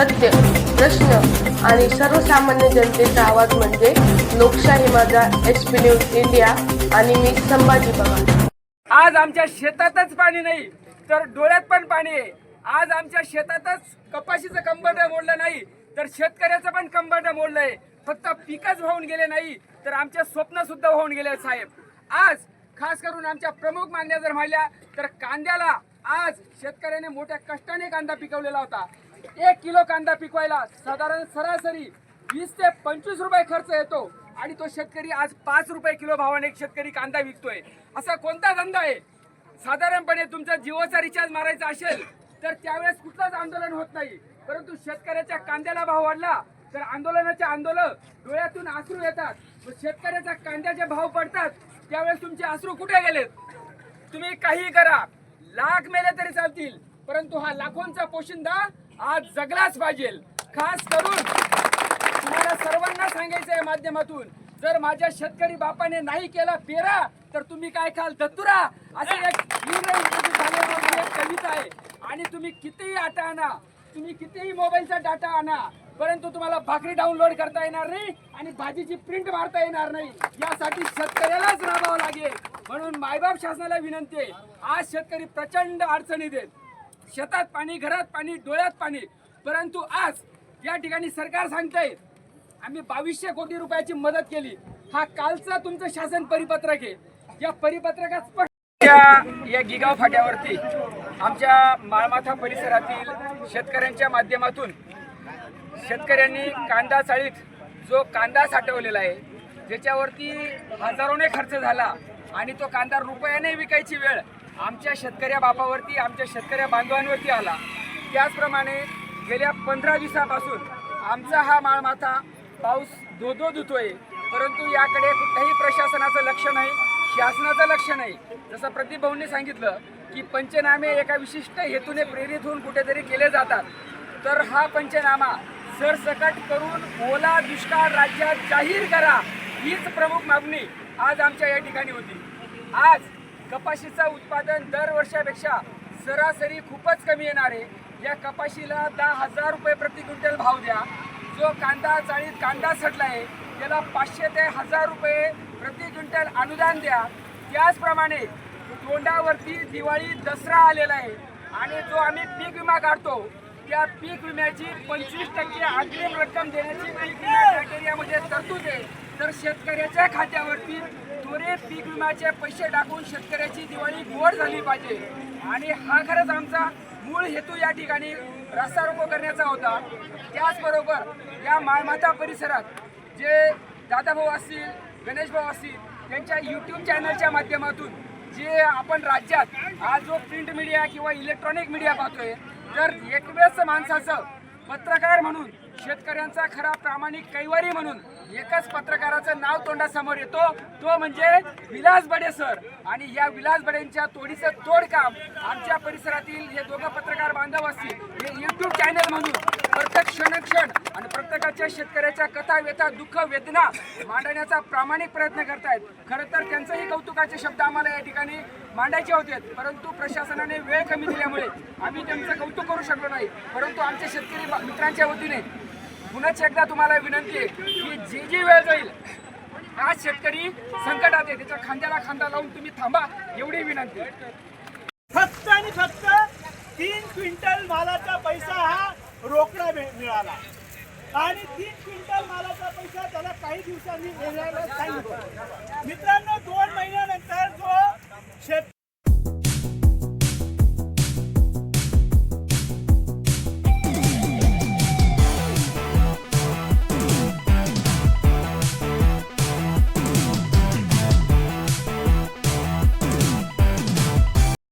सत्य प्रश्न आणि सर्वसामान्य जनतेचा आवाज म्हणजे लोकशाही माझा एस पी न्यूज इंडिया आणि मी संभाजी पवार. आज आमच्या शेतातच पाणी नाही तर डोळ्यात पण पाणी आहे. आज आमच्या शेतातच कपाशीचं कंबरड मोडलं नाही तर शेतकऱ्याचं पण कंबड मोडलं आहे. फक्त पिकच वाहून गेले नाही तर आमच्या स्वप्न सुद्धा वाहून गेले साहेब. आज खास करून आमच्या प्रमुख मागण्या जर म्हणल्या तर कांद्याला आज शेतकऱ्याने मोठ्या कष्टाने कांदा पिकवलेला होता. एक किलो कांदा पिकवायला साधारण सरासरी वीस ते पंचवीस रुपये खर्च येतो. आणि तो शेतकरी आज पाच रुपये किलो भावाने एक शेतकरी कांदा विकतोय. असा कोणता धंदा आहे? साधारणपणे तुमचा जिओचा रिचार्ज मारायचा असेल तर त्यावेळेस कुठलंच आंदोलन होत नाही. परंतु शेतकऱ्याच्या कांद्याला भाव वाढला तर आंदोलनाचे आंदोलन डोळ्यातून आसरू येतात. व शेतकऱ्याच्या कांद्याचे भाव पडतात त्यावेळेस तुमचे अश्रू कुठे गेलेत? तुम्ही काही करा. लाख मेले तरी चालतील परंतु हा लाखोंचा पोशिंदा आज जगलाच पाहिजे. खास करून तुम्हाला सर्वांना सांगायचं आहे माध्यमातून. जर माझ्या शेतकरी बापाने नाही केला पेरा तर तुम्ही काय खाल? दत्तुरा? असे एक कविता आहे. आणि तुम्ही कितीही आटा आणा तुम्ही कितीही मोबाईलचा डाटा आणा परंतु तुम्हाला भाकरी डाउनलोड करता येणार नाही आणि भाजीची प्रिंट मारता येणार नाही. यासाठी शेतकऱ्यालाच राबावं लागेल. म्हणून मायबाप शासनाला विनंती आहे आज शेतकरी प्रचंड अडचणीत आहेत. शेतात पाणी घरात पाणी डोळ्यात पाणी. परंतु आज या ठिकाणी सरकार सांगतंय आम्ही बावीसशे कोटी रुपयाची मदत केली. हा कालचा तुमचं शासन परिपत्रक आहे. या परिपत्रकात स्पष्ट या- गिगाव फाट्यावरती आमच्या माळमाथा परिसरातील शेतकऱ्यांच्या माध्यमातून शेतकऱ्यांनी कांदा चाळीत जो कांदा साठवलेला आहे ज्याच्यावरती हजारोने खर्च झाला आणि तो कांदा रुपयाने विकायची वेळ आमच्या शेतकऱ्या बापावरती आमच्या शेतकऱ्या बांधवांवरती आला. त्याचप्रमाणे गेल्या पंधरा दिवसापासून आमचा हा माळमाथा पाऊस धोधो धुतोय. परंतु याकडे कुठल्याही प्रशासनाचं लक्ष नाही शासनाचं लक्ष नाही. जसं प्रदीप सांगितलं की पंचनामे एका विशिष्ट हेतूने प्रेरित होऊन कुठेतरी केले जातात. तर हा पंचनामा सरसकट करून ओला दुष्काळ राज्यात जाहीर करा हीच प्रमुख मागणी आज आमच्या या ठिकाणी होती. आज कपाशीचं उत्पादन दरवर्षापेक्षा सरासरी खूपच कमी येणार आहे. या कपाशीला दहा हजार रुपये प्रति क्विंटल भाव द्या. जो कांदा चाळीत कांदा सडला आहे त्याला पाचशे ते हजार रुपये प्रति क्विंटल अनुदान द्या. त्याचप्रमाणे तोंडावरती दिवाळी दसरा आलेला आहे आणि जो आम्ही पीक विमा काढतो त्या पीक विम्याची पंचवीस टक्के अग्रिम रक्कम देण्याची पीक विमा क्रायटेरियामध्ये तरतूद आहे. तर शेतकऱ्याच्या खात्यावरती त्वरित पीक विम्याचे पैसे टाकून शेतकऱ्याची दिवाळी गोड झाली पाहिजे. आणि हा खरंच आमचा मूळ हेतू या ठिकाणी रस्ता रोको करण्याचा होता. त्याचबरोबर या माळमाता परिसरात जे दादाभाऊ असतील गणेश भाऊ असतील त्यांच्या यूट्यूब चॅनलच्या माध्यमातून जे आपण राज्यात आज जो प्रिंट मीडिया किंवा इलेक्ट्रॉनिक मीडिया पाहतोय तर एकवेळच माणसाचं पत्रकार म्हणून शेतकऱ्यांचा खरा प्रामाणिक कैवारी म्हणून एकच पत्रकाराचं नाव तोंडासमोर येतो. तो म्हणजे विलास बडे सर. आणि या विलास बडेंच्या तोडीचं तोड काम आमच्या परिसरातील हे दोघं पत्रकार बांधव असतील हे युट्यूब चॅनल म्हणून प्रत्येक क्षणक्षण आणि प्रत्येकाच्या शेतकऱ्याच्या कथा व्यथा दुःख वेदना मांडण्याचा प्रामाणिक प्रयत्न करतायत. खरं तर त्यांचंही कौतुकाचे शब्द आम्हाला या ठिकाणी मांडायचे होते. परंतु प्रशासनाने वेळ कमी दिल्यामुळे आम्ही त्यांचं कौतुक करू शकलो नाही. परंतु आमच्या शेतकरी मित्रांच्या वतीने पुन्हा एकदा तुम्हाला विनंती आहे की जी जी वेळ जाईल आज शेतकरी संकटात आहे. त्याच्या खांद्याला खांदा लावून तुम्ही थांबा एवढी विनंती फक्त आणि फक्त तीन क्विंटल मालाचा पैसा हा रोकडा मिळाला. आणि तीन क्विंटल मालाचा पैसा त्याला काही दिवसांनी मिळायला सांगितलं. मित्रांनो दोन महिन्यानंतर